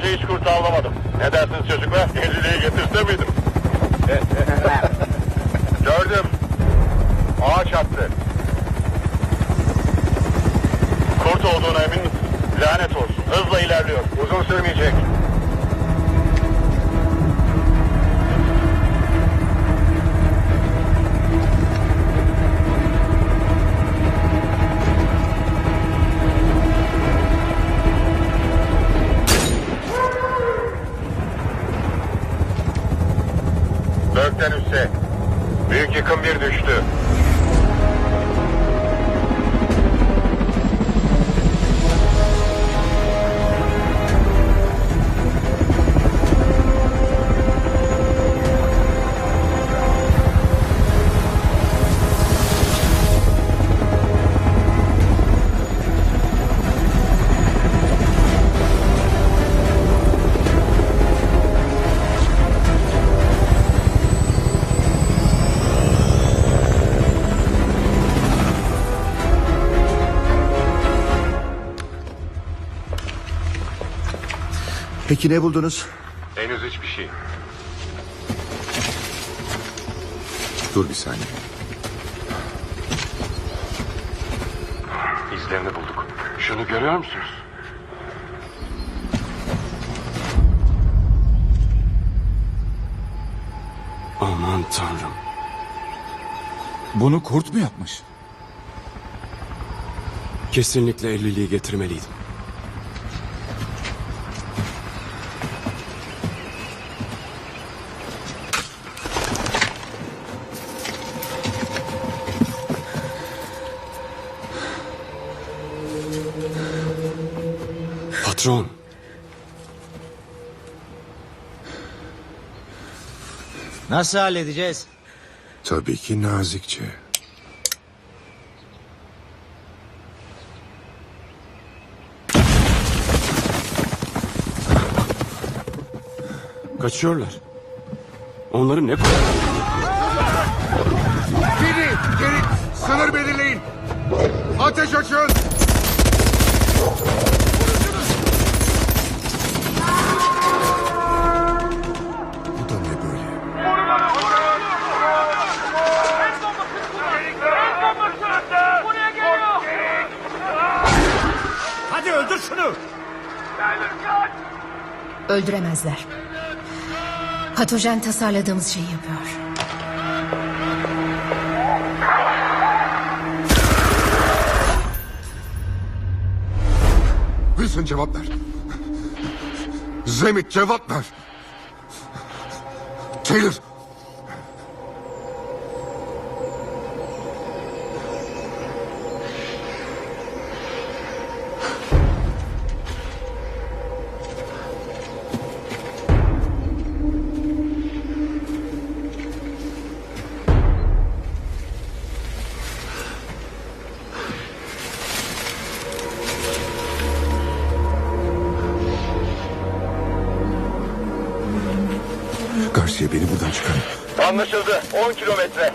önce hiç kurt avlamadım. Ne dersiniz çocuklar? Evliliği getirse miydim? Gördüm. Ağaç attı. Kurt olduğuna emin misin? Lanet olsun. Hızla ilerliyor. Uzun sürmeyecek. Üste. Büyük yıkım bir düştü. Peki ne buldunuz? Henüz hiçbir şey. Dur bir saniye. İzlerini bulduk. Şunu görüyor musunuz? Aman tanrım. Bunu kurt mu yapmış? Kesinlikle evliliği getirmeliydim. Patron, Nasıl halledeceğiz? Tabii ki nazikçe. kaçıyorlar. Onları ne kadar... Geri, geri, sınır belirleyin. Ateş açın. Öldür şunu. Öldüremezler. Patojen tasarladığımız şeyi yapıyor. Wilson cevap ver. Zemit cevap ver. Taylor. Garcia beni buradan çıkarın. Anlaşıldı. 10 kilometre.